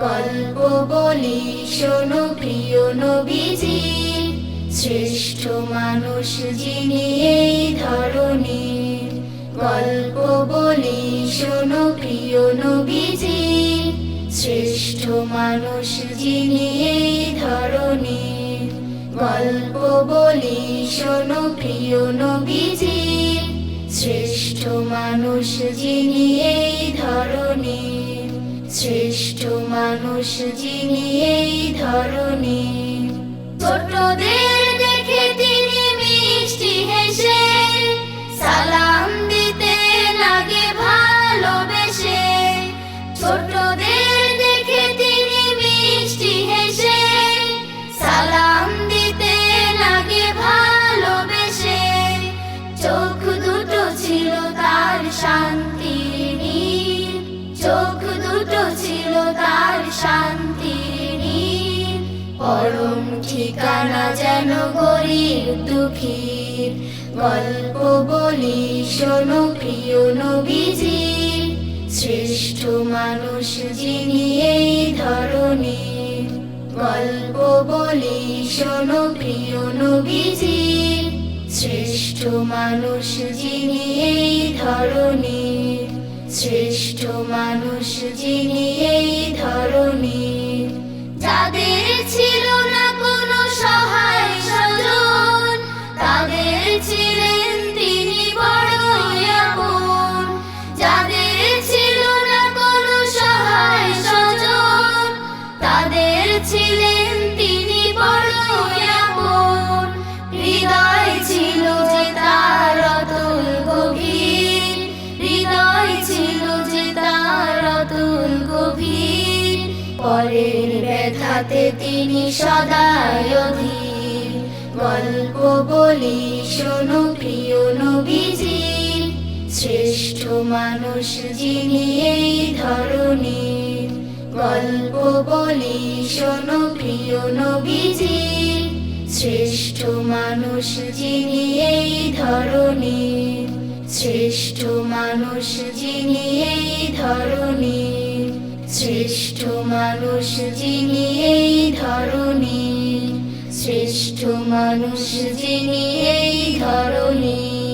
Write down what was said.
গল্প বলি, শোনো প্রিয় নবীজি। শ্রেষ্ঠ মানুষ যিনি এই ধরনের গল্প বলি, শোনো প্রিয় নবীজি। শ্রেষ্ঠ মানুষ যিনি এই ধরনের গল্প বলি, শোনো প্রিয় নবীজি। শ্রেষ্ঠ মানুষ যিনি এই ধরনের শ্রেষ্ঠ মানুষ যিনি এই ধরনের ছোটদের শান্তির নীর পরম ঠিকানা যেন গরিব দুঃখীর। গল্প বলি, শোনো প্রিয় নবীজি শ্রেষ্ঠ মানুষ যিনি এই ধরনের গল্প বলি, শোনো প্রিয় নবীজি শ্রেষ্ঠ মানুষ যিনি এই ধরনের শ্রেষ্ঠ মানুষ যিনি এই পরের ব্যথাতে তিনি সদাই অধীর। গল্প বলি, শোনো প্রিয় নবীজি, শ্রেষ্ঠ মানুষ যিনি এই ধরনের গল্প বলি, শোনো প্রিয় নবীজি, শ্রেষ্ঠ মানুষ যিনি এই ধরনের শ্রেষ্ঠ মানুষ যিনি এই ধরনের শ্রেষ্ঠ মানুষ যিনি এই ধরণী শ্রেষ্ঠ মানুষ যিনি এই ধরনের